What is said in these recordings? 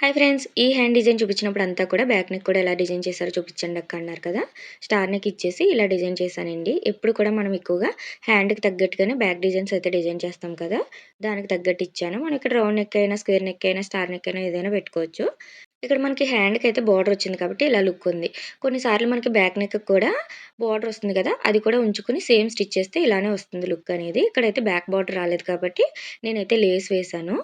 Hi friends ఈ hand design చూపించినప్పుడు అంతా కూడా బ్యాక్ నెక్ కూడా ఎలా డిజైన్ చేశారో చూపించండి అక్క అన్నారు కదా. స్టార్ నెక్ ఇచ్చేసి ఇలా డిజైన్ చేశానండి. ఎప్పుడు కూడా మనం ఎక్కువగా హ్యాండ్కి తగ్గట్టుగానే బ్యాక్ డిజైన్స్ అయితే డిజైన్ చేస్తాం కదా. దానికి తగ్గట్టు ఇచ్చాను. మనం ఇక్కడ రౌండ్ నెక్ అయినా స్క్వేర్ నెక్ అయినా స్టార్ నెక్ అయినా ఏదైనా పెట్టుకోవచ్చు. ఇక్కడ మనకి హ్యాండ్కి అయితే బార్డర్ వచ్చింది కాబట్టి ఇలా లుక్ ఉంది. కొన్నిసార్లు మనకి బ్యాక్ నెక్ కూడా బార్డర్ వస్తుంది కదా అది కూడా ఉంచుకుని సేమ్ స్టిచ్ చేస్తే ఇలానే వస్తుంది లుక్ అనేది. ఇక్కడైతే బ్యాక్ బార్డర్ రాలేదు కాబట్టి నేనైతే లేస్ వేసాను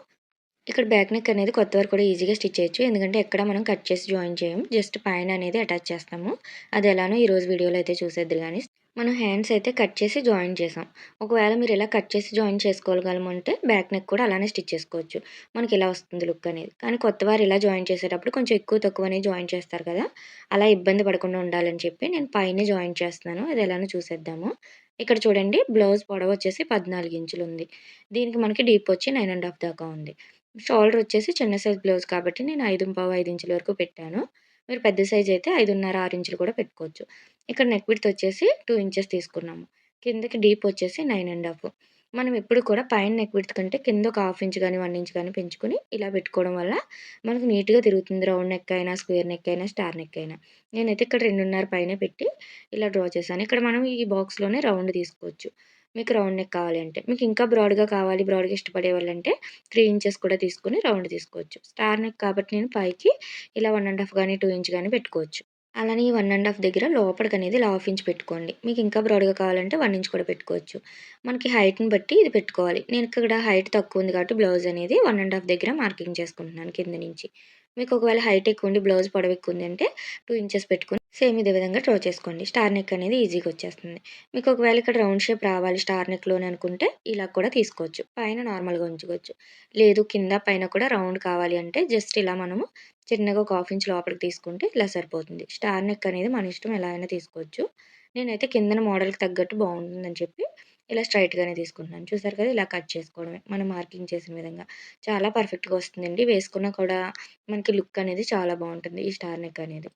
ఇక్కడ బ్యాక్ నెక్ అనేది కొత్త వరకు కూడా ఈజీగా స్టిచ్ చేయొచ్చు. ఎందుకంటే ఎక్కడ మనం కట్ చేసి జాయిన్ చేయము. జస్ట్ పైన అనేది అటాచ్ చేస్తాము. అది ఎలానో ఈరోజు వీడియోలో అయితే చూసేద్దు కానీ మనం హ్యాండ్స్ అయితే కట్ చేసి జాయిన్ చేసాం. ఒకవేళ మీరు ఇలా కట్ చేసి జాయిన్ చేసుకోగలమంటే బ్యాక్ నెక్ కూడా అలానే స్టిచ్ చేసుకోవచ్చు. మనకి ఇలా వస్తుంది లుక్ అనేది. కానీ కొత్త వారు ఇలా జాయిన్ చేసేటప్పుడు కొంచెం ఎక్కువ తక్కువ అనేది జాయిన్ చేస్తారు కదా. అలా ఇబ్బంది పడకుండా ఉండాలని చెప్పి నేను పైన జాయిన్ చేస్తున్నాను. అది ఎలానో చూసేద్దాము. ఇక్కడ చూడండి బ్లౌజ్ పొడవ వచ్చేసి పద్నాలుగు ఇంచులు ఉంది. దీనికి మనకి డీప్ వచ్చి నైన్ అండ్ హాఫ్ దాకా ఉంది. షోల్డర్ వచ్చేసి చిన్న సైజ్ బ్లౌజ్ కాబట్టి నేను ఐదు పావు ఐదు ఇంచుల వరకు పెట్టాను. మీరు పెద్ద సైజ్ అయితే ఐదున్నర ఆరు ఇంచులు కూడా పెట్టుకోవచ్చు. ఇక్కడ నెక్ విడ్త్ వచ్చేసి టూ ఇంచెస్ తీసుకున్నాము. కిందకి డీప్ వచ్చేసి నైన్ అండ్ హాఫ్. మనం ఎప్పుడు కూడా పైన నెక్ విడ్త్ కంటే కింద ఒక హాఫ్ ఇంచ్ కానీ వన్ ఇంచ్ కానీ పెంచుకొని ఇలా పెట్టుకోవడం వల్ల మనకు నీట్గా తిరుగుతుంది రౌండ్ నెక్ అయినా స్క్వేర్ నెక్ అయినా స్టార్ నెక్ అయినా. నేనైతే ఇక్కడ రెండున్నర పైన పెట్టి ఇలా డ్రా చేశాను. ఇక్కడ మనం ఈ బాక్స్లోనే రౌండ్ తీసుకోవచ్చు. మీకు రౌండ్ నెక్ కావాలి అంటే. మీకు ఇంకా బ్రాడ్గా కావాలి బ్రాడ్గా ఇష్టపడే వాళ్ళంటే త్రీ ఇంచెస్ కూడా తీసుకుని రౌండ్ తీసుకోవచ్చు. స్టార్ నెక్ కాబట్టి నేను పైకి ఇలా వన్ అండ్ హాఫ్ కానీ టూ ఇంచ్ కానీ పెట్టుకోవచ్చు. అలానే ఈ వన్ అండ్ హాఫ్ దగ్గర లోపలికి అనేది ఇలా హాఫ్ ఇంచ్ పెట్టుకోండి. మీకు ఇంకా బ్రాడ్గా కావాలంటే వన్ ఇంచ్ కూడా పెట్టుకోవచ్చు. మనకి హైట్ని బట్టి ఇది పెట్టుకోవాలి. నేను ఇక్కడ హైట్ తక్కువ ఉంది కాబట్టి బ్లౌజ్ అనేది వన్ అండ్ హాఫ్ దగ్గర మార్కింగ్ చేసుకుంటున్నాను కింద నుంచి. మీకు ఒకవేళ హైట్ ఎక్కువ ఉండి బ్లౌజ్ పొడవు ఎక్కువ ఉంది అంటే టూ ఇంచెస్ పెట్టుకుని సేమ్ ఇదే విధంగా డ్రా చేసుకోండి. స్టార్ నెక్ అనేది ఈజీగా వచ్చేస్తుంది. మీకు ఒకవేళ ఇక్కడ రౌండ్ షేప్ రావాలి స్టార్ నెక్లోనే అనుకుంటే ఇలా కూడా తీసుకోవచ్చు. పైన నార్మల్గా ఉంచుకోవచ్చు. లేదు కింద పైన కూడా రౌండ్ కావాలి అంటే జస్ట్ ఇలా మనము చిన్నగా ఒక హాఫ్ ఇంచ్ లోపలికి తీసుకుంటే ఇలా సరిపోతుంది. స్టార్ నెక్ అనేది మన ఇష్టం ఎలా అయినా తీసుకోవచ్చు. నేనైతే కిందన మోడల్కి తగ్గట్టు బాగుంటుందని చెప్పి ఇలా స్ట్రైట్గానే తీసుకుంటున్నాను. చూసారు కదా! ఇలా కట్ చేసుకోవడమే మనం మార్కింగ్ చేసిన విధంగా. చాలా పర్ఫెక్ట్గా వస్తుందండి. వేసుకున్నా కూడా మనకి లుక్ అనేది చాలా బాగుంటుంది ఈ స్టార్ నెక్ అనేది.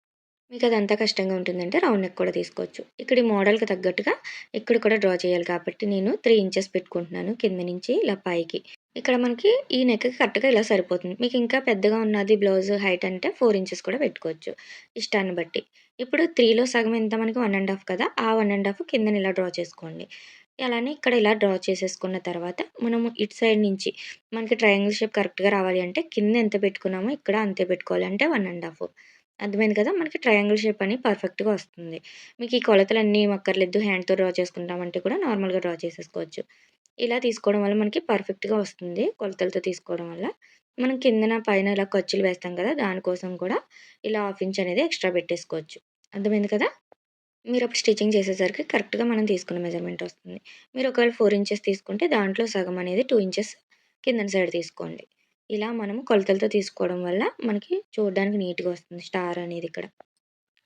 మీకు అది అంత కష్టంగా ఉంటుందంటే రౌండ్ నెక్ కూడా తీసుకోవచ్చు. ఇక్కడ ఈ మోడల్కి తగ్గట్టుగా ఇక్కడ కూడా డ్రా చేయాలి కాబట్టి నేను త్రీ ఇంచెస్ పెట్టుకుంటున్నాను కింద నుంచి ఇలా పైకి. ఇక్కడ మనకి ఈ నెక్కి కరెక్ట్గా ఇలా సరిపోతుంది. మీకు ఇంకా పెద్దగా ఉన్నది బ్లౌజ్ హైట్ అంటే ఫోర్ ఇంచెస్ కూడా పెట్టుకోవచ్చు ఇష్టాన్ని బట్టి. ఇప్పుడు త్రీలో సగం ఎంత? మనకి వన్ అండ్ హాఫ్ కదా! ఆ వన్ అండ్ హాఫ్ కింద ఇలా డ్రా చేసుకోండి. అలానే ఇక్కడ ఇలా డ్రా చేసేసుకున్న తర్వాత మనము ఇటు సైడ్ నుంచి మనకి ట్రయాంగిల్ షేప్ కరెక్ట్గా రావాలి అంటే కింద ఎంత పెట్టుకున్నామో ఇక్కడ అంతే పెట్టుకోవాలి అంటే వన్ అండ్ హాఫ్ అర్థమైంది కదా? మనకి ట్రయాంగిల్ షేప్ అని పర్ఫెక్ట్గా వస్తుంది. మీకు ఈ కొలతలు అన్నీ అక్కర్లేదు హ్యాండ్తో డ్రా చేసుకుంటామంటే కూడా నార్మల్గా డ్రా చేసేసుకోవచ్చు. ఇలా తీసుకోవడం వల్ల మనకి పర్ఫెక్ట్గా వస్తుంది కొలతలతో తీసుకోవడం వల్ల. మనం కిందన పైన ఇలా ఖర్చులు వేస్తాం కదా? దానికోసం కూడా ఇలా హాఫ్ ఇంచ్ అనేది ఎక్స్ట్రా పెట్టేసుకోవచ్చు. అర్థమైంది కదా? మీరు అప్పుడు స్టిచ్చింగ్ చేసేసరికి కరెక్ట్గా మనం తీసుకున్న మెజర్మెంట్ వస్తుంది. మీరు ఒకవేళ ఫోర్ ఇంచెస్ తీసుకుంటే దాంట్లో సగం అనేది టూ ఇంచెస్ కింద సైడ్ తీసుకోండి. ఇలా మనము కొలతలతో తీసుకోవడం వల్ల మనకి చూడడానికి నీట్గా వస్తుంది. స్టార్ అనేది ఇక్కడ.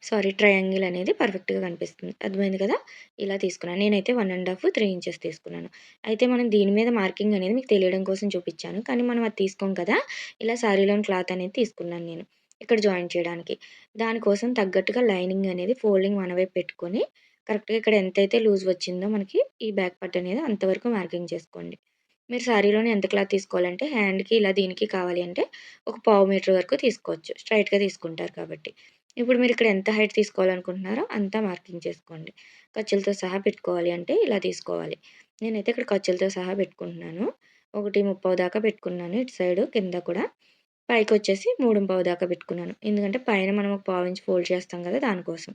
సారీ ట్రయాంగిల్ అనేది పర్ఫెక్ట్గా కనిపిస్తుంది. అర్థమైంది కదా? ఇలా తీసుకున్నాను. నేనైతే one and half three inches తీసుకున్నాను. అయితే మనం దీని మీద మార్కింగ్ అనేది మీకు తెలియడం కోసం చూపించాను. కానీ మనం అది తీసుకోం కదా? ఇలా శారీలోని క్లాత్ అనేది తీసుకున్నాను నేను. ఇక్కడ జాయిన్ చేయడానికి. దానికోసం తగ్గట్టుగా లైనింగ్ అనేది ఫోల్డింగ్ మనవైపు పెట్టుకొని కరెక్ట్గా ఇక్కడ ఎంతైతే లూజ్ వచ్చిందో మనకి ఈ బ్యాక్ పార్ట్ అనేది అంతవరకు మార్కింగ్ చేసుకోండి. మీరు శారీలోని ఎంత క్లాత్ తీసుకోవాలంటే హ్యాండ్కి ఇలా దీనికి కావాలి అంటే ఒక పావు మీటర్ వరకు తీసుకోవచ్చు. స్ట్రైట్గా తీసుకుంటారు కాబట్టి. ఇప్పుడు మీరు ఇక్కడ ఎంత హైట్ తీసుకోవాలనుకుంటున్నారో అంతా మార్కింగ్ చేసుకోండి. ఖర్చులతో సహా పెట్టుకోవాలి అంటే ఇలా తీసుకోవాలి. నేనైతే ఇక్కడ ఖర్చులతో సహా పెట్టుకుంటున్నాను. ఒకటి ముప్పై దాకా పెట్టుకున్నాను. ఇటు సైడు కింద కూడా. పైకి వచ్చేసి మూడు పావు దాకా పెట్టుకున్నాను. ఎందుకంటే పైన మనం ఒక పావు ఇంచ్ ఫోల్డ్ చేస్తాం కదా దానికోసం.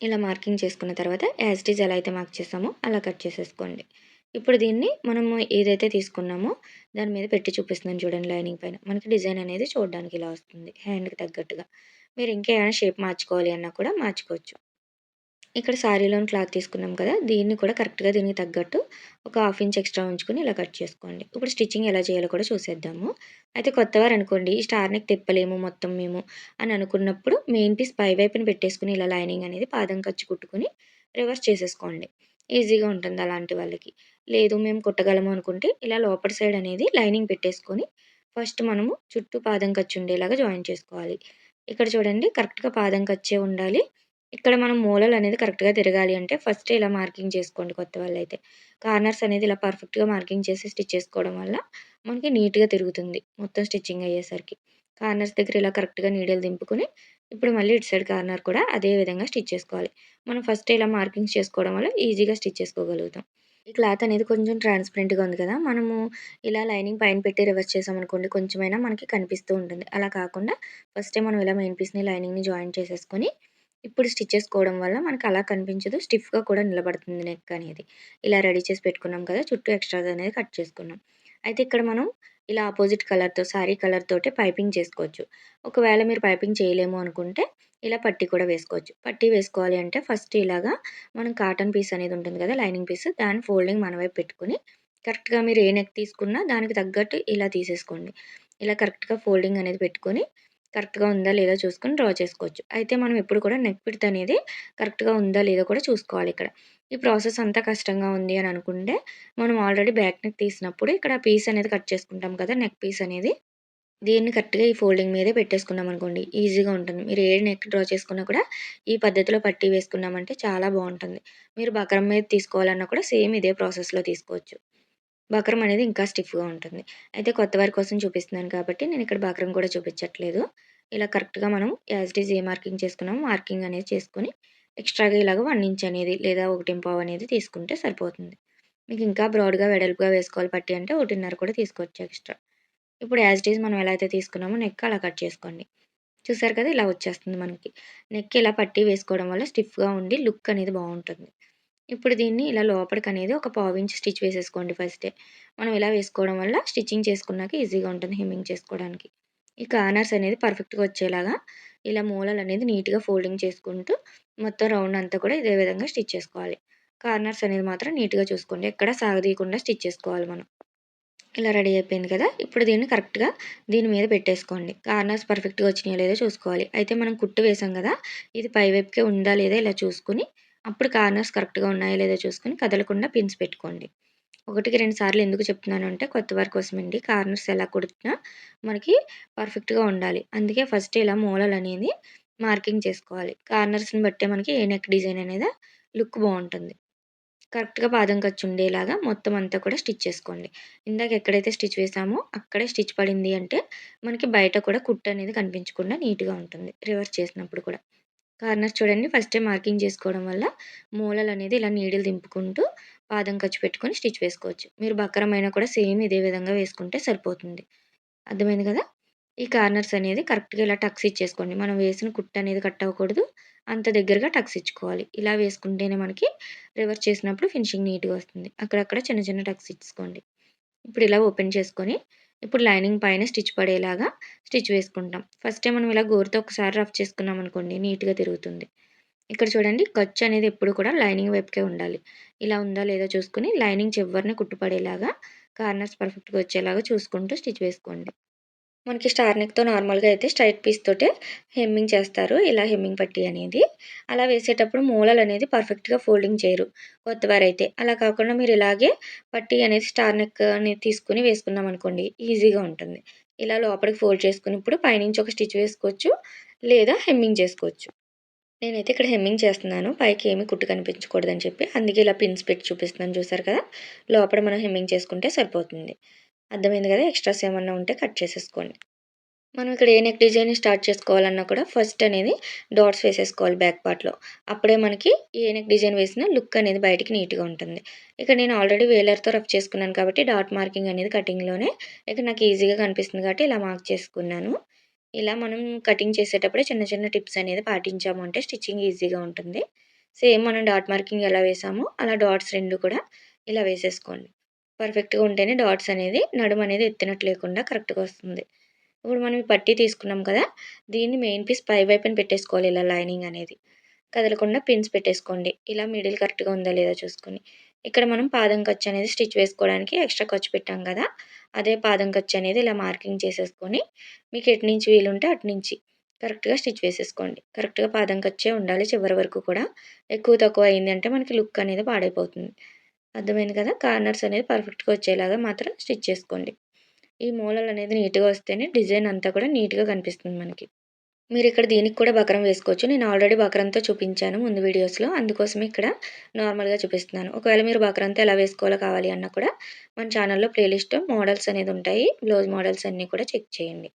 ఇలా మార్కింగ్ చేసుకున్న తర్వాత యాజ్ ఇట్ ఈజ్ ఎలా అయితే మార్క్ చేస్తామో అలా కట్ చేసేసుకోండి. ఇప్పుడు దీన్ని మనము ఏదైతే తీసుకున్నామో దాని మీద పెట్టి చూపిస్తున్నాను చూడండి లైనింగ్ పైన. మనకి డిజైన్ అనేది చూడడానికి ఇలా వస్తుంది హ్యాండ్కి తగ్గట్టుగా. మీరు ఇంకేమైనా షేప్ మార్చుకోవాలి అన్నా కూడా మార్చుకోవచ్చు. ఇక్కడ శారీలోని క్లాత్ తీసుకున్నాం కదా దీన్ని కూడా కరెక్ట్గా దీనికి తగ్గట్టు ఒక హాఫ్ ఇంచ్ ఎక్స్ట్రా ఉంచుకొని ఇలా కట్ చేసుకోండి. ఇప్పుడు స్టిచ్చింగ్ ఎలా చేయాలో కూడా చూసేద్దాము. అయితే కొత్తవారు అనుకోండి ఈ స్టార్ నెక్ తిప్పలేము మొత్తం మేము అని అనుకున్నప్పుడు మెయిన్ పీస్ పై వైపుని పెట్టేసుకుని ఇలా లైనింగ్ అనేది పాదం ఖర్చు కుట్టుకుని రివర్స్ చేసేసుకోండి. ఈజీగా ఉంటుంది అలాంటి వాళ్ళకి. లేదు మేము కుట్టగలము అనుకుంటే ఇలా లోపల సైడ్ అనేది లైనింగ్ పెట్టేసుకొని ఫస్ట్ మనము చుట్టూ పాదం ఖర్చు ఉండేలాగా జాయిన్ చేసుకోవాలి. ఇక్కడ చూడండి కరెక్ట్గా పాదం ఖర్చే ఉండాలి. ఇక్కడ మనం మూలలు అనేది కరెక్ట్‌గా తిరగాలి అంటే ఫస్ట్ ఇలా మార్కింగ్ చేసుకోండి కొత్త వాళ్ళైతే. కార్నర్స్ అనేది ఇలా పర్ఫెక్ట్‌గా మార్కింగ్ చేసి స్టిచ్ చేసుకోవడం వల్ల మనకి నీట్‌గా తిరుగుతుంది. మొత్తం స్టిచ్చింగ్ అయ్యేసరికి. కార్నర్స్ దగ్గర ఇలా కరెక్ట్‌గా నీడిల్ దింపుకొని, ఇప్పుడు మళ్ళీ ఇటు సైడ్ కార్నర్ కూడా అదే విధంగా స్టిచ్ చేసుకోవాలి. మనం ఫస్ట్ ఇలా మార్కింగ్స్ చేసుకోవడం వల్ల ఈజీగా స్టిచ్ చేసుకోగలుగుతాం. ఈ క్లాత్ అనేది కొంచెం ట్రాన్స్‌పరెంట్‌గా ఉంది కదా! మనము ఇలా లైనింగ్ పైన పెట్టి రివర్స్ చేసామనుకోండి కొంచెమైనా మనకి కనిపిస్తూ ఉంటుంది. అలా కాకుండా ఫస్టే మనం ఇలా మెయిన్ పీస్‌ని లైనింగ్‌ని జాయిన్ చేసేసుకొని, ఇప్పుడు స్టిచ్ చేసుకోవడం వల్ల మనకు అలా కనిపించదు. స్టిఫ్‌గా కూడా నిలబడుతుంది నెక్ అనేది. ఇలా రెడీ చేసి పెట్టుకున్నాం కదా! చుట్టూ ఎక్స్ట్రా అనేది కట్ చేసుకున్నాం. అయితే ఇక్కడ మనం ఇలా ఆపోజిట్ కలర్‌తో శారీ కలర్ పైపింగ్ చేసుకోవచ్చు. ఒకవేళ మీరు పైపింగ్ చేయలేము అనుకుంటే ఇలా పట్టీ కూడా వేసుకోవచ్చు. పట్టీ వేసుకోవాలి అంటే ఫస్ట్ ఇలాగా మనం కాటన్ పీస్ అనేది ఉంటుంది కదా! లైనింగ్ పీస్ దాని ఫోల్డింగ్ మన వైపు పెట్టుకుని కరెక్ట్‌గా మీరు ఏ నెక్ తీసుకున్నా దానికి తగ్గట్టు ఇలా తీసేసుకోండి. ఇలా కరెక్ట్‌గా ఫోల్డింగ్ అనేది పెట్టుకొని కరెక్ట్‌గా ఉందా లేదా చూసుకొని డ్రా చేసుకోవచ్చు. అయితే మనం ఎప్పుడు కూడా నెక్ విడ్త్ అనేది కరెక్ట్‌గా ఉందా లేదో కూడా చూసుకోవాలి ఇక్కడ. ఈ ప్రాసెస్ అంతా కష్టంగా ఉంది అని అనుకుంటే మనం ఆల్రెడీ బ్యాక్ నెక్ తీసినప్పుడు ఇక్కడ పీస్ అనేది కట్ చేసుకుంటాం కదా! నెక్ పీస్ అనేది. దీన్ని కరెక్ట్‌గా ఈ ఫోల్డింగ్ మీదే పెట్టేసుకున్నాం అనుకోండి ఈజీగా ఉంటుంది. మీరు ఏ నెక్ డ్రా చేసుకున్నా కూడా ఈ పద్ధతిలో పట్టీ వేసుకున్నామంటే చాలా బాగుంటుంది మీరు బకరం మీద తీసుకోవాలన్నా కూడా సేమ్ ఇదే ప్రాసెస్‌లో తీసుకోవచ్చు. బక్రం అనేది ఇంకా స్టిఫ్‌గా ఉంటుంది. అయితే కొత్త వారి కోసం చూపిస్తున్నాను కాబట్టి నేను ఇక్కడ బక్రం కూడా చూపించట్లేదు. ఇలా కరెక్ట్‌గా మనం యాజ్ ఇట్ ఈజ్ ఏ మార్కింగ్ చేసుకున్నామో మార్కింగ్ అనేది చేసుకుని ఎక్స్ట్రాగా ఇలాగ వన్ ఇంచ్ అనేది లేదా 1.25 అనేది తీసుకుంటే సరిపోతుంది. మీకు ఇంకా బ్రాడ్‌గా వెడల్పుగా వేసుకోవాలి పట్టీ అంటే 1.5 కూడా తీసుకోవచ్చు ఎక్స్ట్రా. ఇప్పుడు యాజ్ ఇట్ ఈజ్ మనం ఎలా అయితే తీసుకున్నామో నెక్ అలా కట్ చేసుకోండి. చూసారు కదా! ఇలా వచ్చేస్తుంది మనకి. నెక్ ఇలా పట్టీ వేసుకోవడం వల్ల స్టిఫ్‌గా ఉండి లుక్ అనేది బాగుంటుంది ఇప్పుడు దీన్ని ఇలా లోపలికి అనేది ఒక పావించి స్టిచ్ వేసేసుకోండి ఫస్టే. మనం ఇలా వేసుకోవడం వల్ల స్టిచ్చింగ్ చేసుకున్నాక ఈజీగా ఉంటుంది హెమ్మింగ్ చేసుకోవడానికి. ఈ కార్నర్స్ అనేది పర్ఫెక్ట్‌గా వచ్చేలాగా ఇలా మూలలు అనేది నీట్‌గా ఫోల్డింగ్ చేసుకుంటూ మొత్తం రౌండ్ అంతా కూడా ఇదే విధంగా స్టిచ్ చేసుకోవాలి. కార్నర్స్ అనేది మాత్రం నీట్‌గా చూసుకోండి. ఎక్కడ సాగదీయకుండా స్టిచ్ చేసుకోవాలి మనం. ఇలా రెడీ అయిపోయింది కదా! ఇప్పుడు దీన్ని కరెక్ట్‌గా దీని మీద పెట్టేసుకోండి. కార్నర్స్ పర్ఫెక్ట్‌గా వచ్చినాయో లేదో చూసుకోవాలి. అయితే మనం కుట్టు వేసాం కదా! ఇది పై వైపుకే ఉందా లేదా ఇలా చూసుకొని అప్పుడు కార్నర్స్ కరెక్ట్‌గా ఉన్నాయో లేదో చూసుకొని కదలకుండా పిన్స్ పెట్టుకోండి. ఒకటికి రెండు సార్లు ఎందుకు చెప్తున్నాను అంటే కొత్త వారి కోసమండి. కార్నర్స్ ఎలా కుడుతున్నా మనకి పర్ఫెక్ట్‌గా ఉండాలి. అందుకే ఫస్ట్ ఇలా మూలలు అనేది మార్కింగ్ చేసుకోవాలి. కార్నర్స్‌ని బట్టే మనకి ఏ నెక్ డిజైన్ అనేది లుక్ బాగుంటుంది కరెక్ట్‌గా పాదం ఖర్చు ఉండేలాగా మొత్తం అంతా కూడా స్టిచ్ చేసుకోండి. ఇందాక ఎక్కడైతే స్టిచ్ వేసామో అక్కడే స్టిచ్ పడింది అంటే మనకి బయట కూడా కుట్టు అనేది కనిపించకుండా నీట్‌గా ఉంటుంది. రివర్స్ చేసినప్పుడు కూడా. కార్నర్స్ చూడండి ఫస్టే మార్కింగ్ చేసుకోవడం వల్ల మూలలు అనేది ఇలా నీడిల్ దింపుకుంటూ పాదం ఖర్చు పెట్టుకొని స్టిచ్ వేసుకోవచ్చు. మీరు బక్కరమైనా కూడా సేమ్ ఇదే విధంగా వేసుకుంటే సరిపోతుంది. అర్థమైంది కదా! ఈ కార్నర్స్ అనేది కరెక్ట్‌గా ఇలా టక్స్ ఇచ్చేసుకోండి. మనం వేసిన కుట్ట అనేది కట్ అవ్వకూడదు. అంత దగ్గరగా టక్స్ ఇచ్చుకోవాలి. ఇలా వేసుకుంటేనే మనకి రివర్స్ చేసినప్పుడు ఫినిషింగ్ నీట్‌గా వస్తుంది. అక్కడక్కడ చిన్న చిన్న టక్స్ ఇచ్చుకోండి. ఇప్పుడు ఇలా ఓపెన్ చేసుకొని ఇప్పుడు లైనింగ్ పైన స్టిచ్ పడేలాగా స్టిచ్ వేసుకుంటాం. ఫస్ట్ మనం ఇలా గోరుతో ఒకసారి రఫ్ చేసుకున్నాం అనుకోండి నీట్‌గా తిరుగుతుంది. ఇక్కడ చూడండి ఖర్చు అనేది ఎప్పుడు కూడా లైనింగ్ వైపుకే ఉండాలి. ఇలా ఉందా లేదా చూసుకుని లైనింగ్ చివరిని కుట్టుపడేలాగా కార్నర్స్ పర్ఫెక్ట్‌గా వచ్చేలాగా చూసుకుంటూ స్టిచ్ వేసుకోండి. మనకి స్టార్ నెక్‌తో నార్మల్‌గా అయితే స్ట్రైట్ పీస్ తోటే హెమ్మింగ్ చేస్తారు. ఇలా హెమ్మింగ్ పట్టీ అనేది. అలా వేసేటప్పుడు మూలలు అనేది పర్ఫెక్ట్‌గా ఫోల్డింగ్ చేయరు కొత్తవారైతే. అలా కాకుండా మీరు ఇలాగే పట్టి అనేది స్టార్ నెక్ అనేది వేసుకుందాం వేసుకున్నామనుకోండి ఈజీగా ఉంటుంది. ఇలా లోపలికి ఫోల్డ్ చేసుకుని ఇప్పుడు పైనుంచి ఒక స్టిచ్ వేసుకోవచ్చు. లేదా హెమ్మింగ్ చేసుకోవచ్చు. నేనైతే ఇక్కడ హెమ్మింగ్ చేస్తున్నాను. పైకి ఏమి కుట్టు కనిపించకూడదని చెప్పి. అందుకే ఇలా పిన్స్ పెట్టి చూపిస్తున్నాను చూసారు కదా! లోపల మనం హెమ్మింగ్ చేసుకుంటే సరిపోతుంది. అర్థమైంది కదా! ఎక్స్ట్రాస్ ఏమన్నా ఉంటే కట్ చేసేసుకోండి. మనం ఇక్కడ ఏ నెక్ డిజైన్ స్టార్ట్ చేసుకోవాలన్నా కూడా ఫస్ట్ అనేది డాట్స్ వేసేసుకోవాలి బ్యాక్ పార్ట్‌లో. అప్పుడే మనకి ఏ నెక్ డిజైన్ వేసినా లుక్ అనేది బయటికి నీట్‌గా ఉంటుంది. ఇక్కడ నేను ఆల్రెడీ వేలర్‌తో రఫ్ చేసుకున్నాను కాబట్టి డాట్ మార్కింగ్ అనేది కటింగ్‌లోనే ఇక్కడ నాకు ఈజీగా కనిపిస్తుంది కాబట్టి ఇలా మార్క్ చేసుకున్నాను. ఇలా మనం కటింగ్ చేసేటప్పుడే చిన్న చిన్న టిప్స్ అనేది పాటించాము అంటే స్టిచ్చింగ్ ఈజీగా ఉంటుంది. సేమ్ మనం డాట్ మార్కింగ్ ఎలా వేసామో అలా డాట్స్ రెండు కూడా ఇలా వేసేసుకోండి. పర్ఫెక్ట్‌గా ఉంటేనే డాట్స్ అనేది నడుము అనేది ఎత్తినట్టు లేకుండా కరెక్ట్‌గా వస్తుంది. ఇప్పుడు మనం పట్టీ తీసుకున్నాం కదా! దీన్ని మెయిన్ పీస్ పై వైపున పెట్టేసుకోవాలి ఇలా లైనింగ్ అనేది. కదలకుండా పిన్స్ పెట్టేసుకోండి. ఇలా మిడిల్ కరెక్ట్‌గా ఉందా లేదా చూసుకొని. ఇక్కడ మనం పాదం ఖర్చు అనేది స్టిచ్ వేసుకోవడానికి ఎక్స్ట్రా ఖర్చు పెట్టాం కదా! అదే పాదం ఖర్చు అనేది ఇలా మార్కింగ్ చేసేసుకొని మీకు ఎటు నుంచి వీలుంటే అటు నుంచి కరెక్ట్‌గా స్టిచ్ వేసేసుకోండి. కరెక్ట్‌గా పాదం ఖర్చే ఉండాలి చివరి వరకు కూడా. ఎక్కువ తక్కువ అయింది అంటే మనకి లుక్ అనేది పాడైపోతుంది. అర్థమైంది కదా! కార్నర్స్ అనేది పర్ఫెక్ట్‌గా వచ్చేలాగా మాత్రం స్టిచ్ చేసుకోండి. ఈ మూలలు అనేది నీట్‌గా వస్తేనే డిజైన్ అంతా కూడా నీట్‌గా కనిపిస్తుంది మనకి. మీరు ఇక్కడ దీనికి కూడా బకరం వేసుకోవచ్చు. నేను ఆల్రెడీ బకరంతో చూపించాను ముందు వీడియోస్‌లో. అందుకోసమే ఇక్కడ నార్మల్‌గా చూపిస్తున్నాను. ఒకవేళ మీరు బకరంతో ఎలా వేసుకోవాలో కావాలి అన్నా కూడా మన ఛానల్‌లో ప్లేలిస్ట్ మోడల్స్ అనేది ఉంటాయి. బ్లౌజ్ మోడల్స్ అన్నీ కూడా చెక్ చేయండి.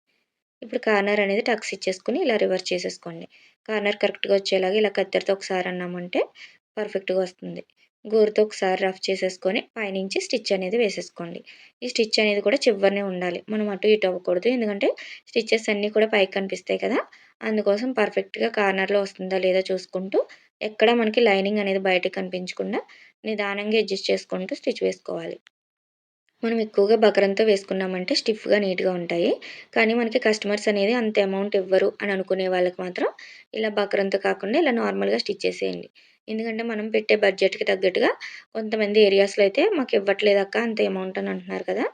ఇప్పుడు కార్నర్ అనేది టక్స్ ఇచ్చేసుకుని ఇలా రివర్స్ చేసేసుకోండి కార్నర్ కరెక్ట్గా వచ్చేలాగా ఇలా కత్తెరతో ఒకసారి అన్నామంటే పర్ఫెక్ట్గా వస్తుంది గోరుతో ఒకసారి రఫ్ చేసేసుకొని పైనుంచి స్టిచ్ అనేది వేసేసుకోండి. ఈ స్టిచ్ అనేది కూడా చివరినే ఉండాలి. మనం అటు ఇటు అవ్వకూడదు. ఎందుకంటే స్టిచ్చెస్ అన్నీ కూడా పైకి కనిపిస్తాయి కదా. అందుకోసం పర్ఫెక్ట్గా కార్నర్లో వస్తుందా లేదా చూసుకుంటూ ఎక్కడ మనకి లైనింగ్ అనేది బయటకు కనిపించకుండా నిదానంగా అడ్జస్ట్ చేసుకుంటూ స్టిచ్ వేసుకోవాలి. మనం ఎక్కువగా బకరంతో వేసుకున్నామంటే స్టిఫ్గా నీట్గా ఉంటాయి. కానీ మనకి కస్టమర్స్ అనేది అంత అమౌంట్ ఇవ్వరు అని అనుకునే వాళ్ళకి మాత్రం ఇలా బకరంతో కాకుండా ఇలా నార్మల్గా స్టిచ్ చేసేయండి. ఎందుకంటే మనం పెట్టే బడ్జెట్కి తగ్గట్టుగా కొంతమంది ఏరియాస్లో అయితే మాకు ఇవ్వట్లేదు అక్క అంత అమౌంట్ అని అంటున్నారు కదా.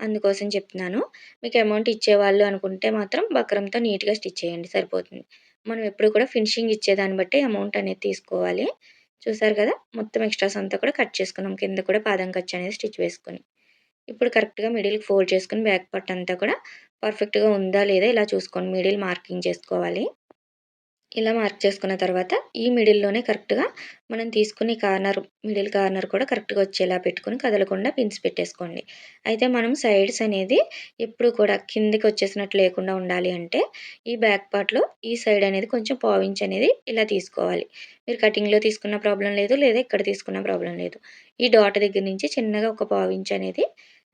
అందుకోసం చెప్తున్నాను. మీకు అమౌంట్ ఇచ్చేవాళ్ళు అనుకుంటే మాత్రం బక్రంతో నీట్గా స్టిచ్ చేయండి సరిపోతుంది. మనం ఎప్పుడు కూడా ఫినిషింగ్ ఇచ్చేదాన్ని బట్టి అమౌంట్ అనేది తీసుకోవాలి. చూసారు కదా? మొత్తం ఎక్స్ట్రాస్ అంతా కూడా కట్ చేసుకున్నాం. కింద కూడా పాదం ఖర్చు అనేది స్టిచ్ వేసుకుని. ఇప్పుడు కరెక్ట్గా మిడిల్కి ఫోల్డ్ చేసుకుని బ్యాక్ పార్ట్ అంతా కూడా పర్ఫెక్ట్గా ఉందా లేదా ఇలా చూసుకోండి మిడిల్ మార్కింగ్ చేసుకోవాలి. ఇలా మార్క్ చేసుకున్న తర్వాత ఈ మిడిల్లోనే కరెక్ట్గా మనం తీసుకుని కార్నర్ మిడిల్ కార్నర్ కూడా కరెక్ట్గా వచ్చేలా పెట్టుకుని కదలకుండా పిన్స్ పెట్టేసుకోండి. అయితే మనం సైడ్స్ అనేది ఎప్పుడు కూడా కిందికి వచ్చేసినట్టు లేకుండా ఉండాలి అంటే ఈ బ్యాక్ పార్ట్లో ఈ సైడ్ అనేది కొంచెం పావించ్ అనేది ఇలా తీసుకోవాలి. మీరు కటింగ్లో తీసుకున్న ప్రాబ్లం లేదు లేదా ఇక్కడ తీసుకున్న ప్రాబ్లం లేదు. ఈ డాట్ దగ్గర నుంచి చిన్నగా ఒక పావించ్ అనేది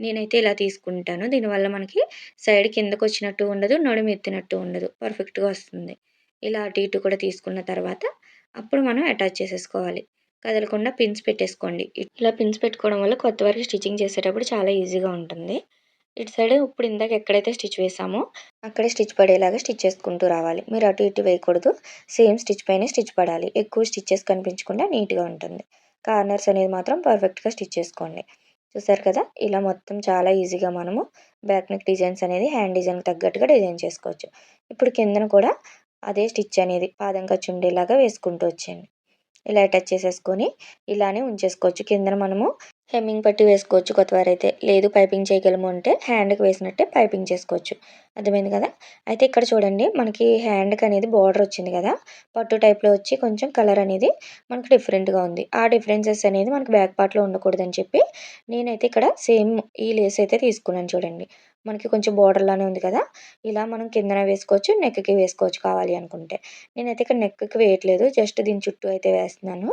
నేనైతే ఇలా తీసుకుంటాను. దీనివల్ల మనకి సైడ్ కిందకు వచ్చినట్టు ఉండదు నడుము ఎత్తినట్టు ఉండదు. పర్ఫెక్ట్గా వస్తుంది. ఇలా అటు ఇటు కూడా తీసుకున్న తర్వాత అప్పుడు మనం అటాచ్ చేసేసుకోవాలి. కదలకుండా పిన్స్ పెట్టేసుకోండి. ఇట్లా పిన్స్ పెట్టుకోవడం వల్ల కొత్త వరకు స్టిచ్చింగ్ చేసేటప్పుడు చాలా ఈజీగా ఉంటుంది. ఇటు సైడ్ ఇప్పుడు ఇందాక ఎక్కడైతే స్టిచ్ వేసామో అక్కడే స్టిచ్ పడేలాగా స్టిచ్ చేసుకుంటూ రావాలి. మీరు అటు ఇటు వేయకూడదు. సేమ్ స్టిచ్ పైన స్టిచ్ పడాలి. ఎక్కువ స్టిచ్చెస్ కనిపించకుండా నీట్గా ఉంటుంది. కార్నర్స్ అనేది మాత్రం పర్ఫెక్ట్గా స్టిచ్ చేసుకోండి. చూసారు కదా? ఇలా మొత్తం చాలా ఈజీగా మనము బ్యాక్ నెక్ డిజైన్స్ అనేది హ్యాండ్ డిజైన్కి తగ్గట్టుగా డిజైన్ చేసుకోవచ్చు. ఇప్పుడు కిందన కూడా అదే స్టిచ్ అనేది పాదం ఖర్చు ఉండేలాగా వేసుకుంటూ వచ్చేయండి. ఇలా టచ్ చేసేసుకొని ఇలానే ఉంచేసుకోవచ్చు. కిందన మనము హెమ్మింగ్ పట్టి వేసుకోవచ్చు కొత్తవారు అయితే లేదు పైపింగ్ చేయగలము అంటే హ్యాండ్కి వేసినట్టే పైపింగ్ చేసుకోవచ్చు. అర్థమైంది కదా? అయితే ఇక్కడ చూడండి మనకి హ్యాండ్కి అనేది బార్డర్ వచ్చింది కదా? పట్టు టైప్లో వచ్చి కొంచెం కలర్ అనేది మనకు డిఫరెంట్గా ఉంది. ఆ డిఫరెన్సెస్ అనేది మనకి బ్యాక్ పార్ట్లో ఉండకూడదని చెప్పి నేనైతే ఇక్కడ సేమ్ ఈ లేస్ అయితే తీసుకున్నాను చూడండి. మనకి కొంచెం బోర్డర్లానే ఉంది కదా? ఇలా మనం కిందన వేసుకోవచ్చు నెక్కి వేసుకోవచ్చు కావాలి అనుకుంటే. నేనైతే ఇక్కడ నెక్కి వేయట్లేదు జస్ట్ దీని చుట్టూ అయితే వేస్తున్నాను.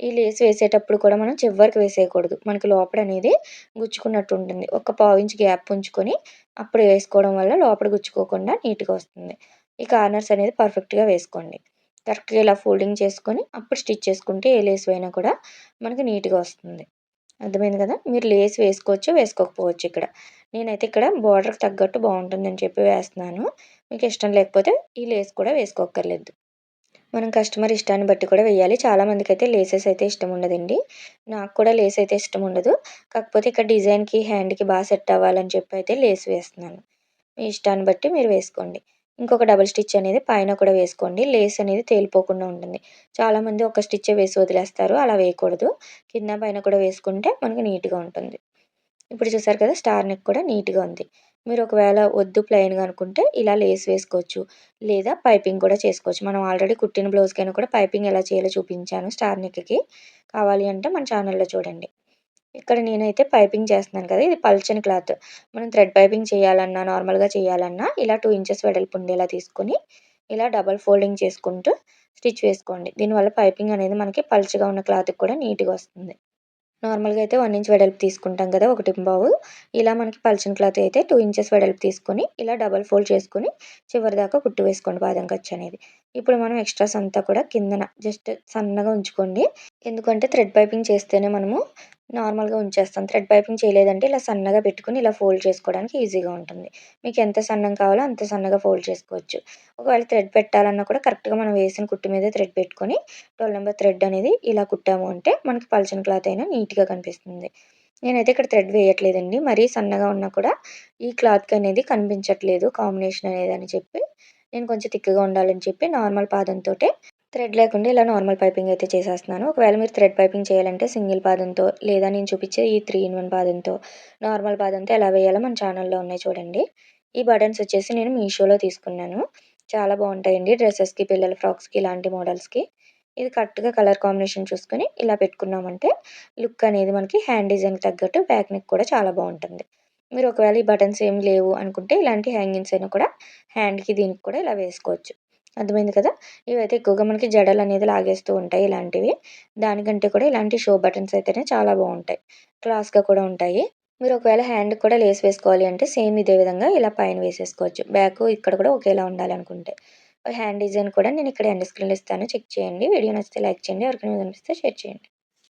ఈ లేస్ వేసేటప్పుడు కూడా మనం చివరికి వేసేయకూడదు. మనకి లోపల అనేది గుచ్చుకున్నట్టు ఉంటుంది. ఒక పావు ఇంచ్ గ్యాప్ ఉంచుకొని అప్పుడు వేసుకోవడం వల్ల లోపల గుచ్చుకోకుండా నీట్గా వస్తుంది. ఈ కార్నర్స్ అనేది పర్ఫెక్ట్గా వేసుకోండి. కరెక్ట్గా ఇలా ఫోల్డింగ్ చేసుకొని అప్పుడు స్టిచ్ చేసుకుంటే ఏ లేస్ అయినా కూడా మనకి నీట్గా వస్తుంది. అర్థమైంది కదా? మీరు లేస్ వేసుకోవచ్చు వేసుకోకపోవచ్చు ఇక్కడ. నేనైతే ఇక్కడ బార్డర్కి తగ్గట్టు బాగుంటుందని చెప్పి వేస్తున్నాను. మీకు ఇష్టం లేకపోతే ఈ లేస్ కూడా వేసుకోక్కర్లేదు. మనం కస్టమర్ ఇష్టాన్ని బట్టి కూడా వేయాలి. చాలామందికి అయితే లేసెస్ అయితే ఇష్టం ఉండదండి. నాకు కూడా లేస్ అయితే ఇష్టం ఉండదు. కాకపోతే ఇక్కడ డిజైన్కి హ్యాండ్కి బాగా సెట్ అవ్వాలని చెప్పి అయితే లేస్ వేస్తున్నాను. మీ ఇష్టాన్ని బట్టి మీరు వేసుకోండి. ఇంకొక డబుల్ స్టిచ్ అనేది పైన కూడా వేసుకోండి. లేస్ అనేది తేలిపోకుండా ఉంటుంది. చాలామంది ఒక స్టిచ్చే వేసి వదిలేస్తారు. అలా వేయకూడదు. కింద పైన కూడా వేసుకుంటే మనకి నీట్గా ఉంటుంది. ఇప్పుడు చూసారు కదా స్టార్ నెక్ కూడా నీట్గా ఉంది. మీరు ఒకవేళ వద్దు ప్లెయిన్గా అనుకుంటే ఇలా లేస్ వేసుకోవచ్చు. లేదా పైపింగ్ కూడా చేసుకోవచ్చు. మనం ఆల్రెడీ కుట్టిన బ్లౌజ్కైనా కూడా పైపింగ్ ఎలా చేయాలో చూపించాను స్టార్ నెక్కి కావాలి అంటే మన ఛానల్లో చూడండి. ఇక్కడ నేనైతే పైపింగ్ చేస్తున్నాను కదా ఇది పల్చని క్లాత్. మనం థ్రెడ్ పైపింగ్ చేయాలన్నా నార్మల్గా చేయాలన్నా ఇలా టూ ఇంచెస్ వెడల్పు ఉండేలా తీసుకొని ఇలా డబల్ ఫోల్డింగ్ చేసుకుంటూ స్టిచ్ వేసుకోండి. దీనివల్ల పైపింగ్ అనేది మనకి పల్చగా ఉన్న క్లాత్కి కూడా నీట్గా వస్తుంది. నార్మల్గా అయితే వన్ ఇంచ్ వెడల్పు తీసుకుంటాం కదా ఒకటి బావు. ఇలా మనకి పల్చన్ క్లాత్ అయితే టూ ఇంచెస్ వెడల్పు తీసుకొని ఇలా డబల్ ఫోల్డ్ చేసుకొని చివరి దాకా కుట్టు వేసుకోండి బాదం ఖర్చు అనేది. ఇప్పుడు మనం ఎక్స్ట్రాస్ అంతా కూడా కిందన జస్ట్ సన్నగా ఉంచుకోండి. ఎందుకంటే థ్రెడ్ పైపింగ్ చేస్తేనే మనము నార్మల్గా ఉంచేస్తాం థ్రెడ్ పైపింగ్ చేయలేదంటే ఇలా సన్నగా పెట్టుకుని ఇలా ఫోల్డ్ చేసుకోవడానికి ఈజీగా ఉంటుంది. మీకు ఎంత సన్నం కావాలో అంత సన్నగా ఫోల్డ్ చేసుకోవచ్చు. ఒకవేళ థ్రెడ్ పెట్టాలన్నా కూడా కరెక్ట్గా మనం వేసిన కుట్టు మీద థ్రెడ్ పెట్టుకొని ట్వెల్వ్ నెంబర్ థ్రెడ్ అనేది ఇలా కుట్టాము అంటే మనకి పల్చని క్లాత్ అయినా నీట్గా కనిపిస్తుంది. నేనైతే ఇక్కడ థ్రెడ్ వేయట్లేదండి. మరీ సన్నగా ఉన్నా కూడా ఈ క్లాత్కి అనేది కనిపించట్లేదు కాంబినేషన్ అనేది అని చెప్పి. నేను కొంచెం తిక్కగా ఉండాలని చెప్పి నార్మల్ పాదంతో థ్రెడ్ లేకుండా ఇలా నార్మల్ పైపింగ్ అయితే చేసేస్తున్నాను. ఒకవేళ మీరు థ్రెడ్ పైపింగ్ చేయాలంటే సింగిల్ పాదంతో లేదా నేను చూపించే ఈ త్రీ ఇన్ వన్ పాదంతో నార్మల్ పాదంతో ఎలా వేయాలో మన ఛానల్లో ఉన్నాయి చూడండి. ఈ బటన్స్ వచ్చేసి నేను మీషోలో తీసుకున్నాను. చాలా బాగుంటాయండి డ్రెస్సెస్కి పిల్లల ఫ్రాక్స్కి ఇలాంటి మోడల్స్కి. ఇది కరెక్ట్గా కలర్ కాంబినేషన్ చూసుకొని ఇలా పెట్టుకున్నామంటే లుక్ అనేది మనకి హ్యాండ్ డిజైన్కి తగ్గట్టు బ్యాక్ నెక్ కూడా చాలా బాగుంటుంది. మీరు ఒకవేళ ఈ బటన్స్ ఏమి లేవు అనుకుంటే ఇలాంటి హ్యాంగింగ్స్ అయినా కూడా హ్యాండ్కి దీనికి కూడా ఇలా వేసుకోవచ్చు. అర్థమైంది కదా? ఇవైతే ఎక్కువగా మనకి జడలు అనేది లాగేస్తూ ఉంటాయి ఇలాంటివి. దానికంటే కూడా ఇలాంటి షో బటన్స్ అయితేనే చాలా బాగుంటాయి. క్లాస్గా కూడా ఉంటాయి. మీరు ఒకవేళ హ్యాండ్ కూడా లేస్ వేసుకోవాలి అంటే సేమ్ ఇదే విధంగా ఇలా పైన వేసేసుకోవచ్చు. బ్యాక్ ఇక్కడ కూడా ఒకేలా ఉండాలనుకుంటే హ్యాండ్ డిజైన్ కూడా నేను ఇక్కడ ఎండ్ స్క్రీన్లో ఇస్తాను. చెక్ చేయండి. వీడియో నచ్చితే లైక్ చేయండి. ఎవరికైనా కనిపిస్తే షేర్ చేయండి.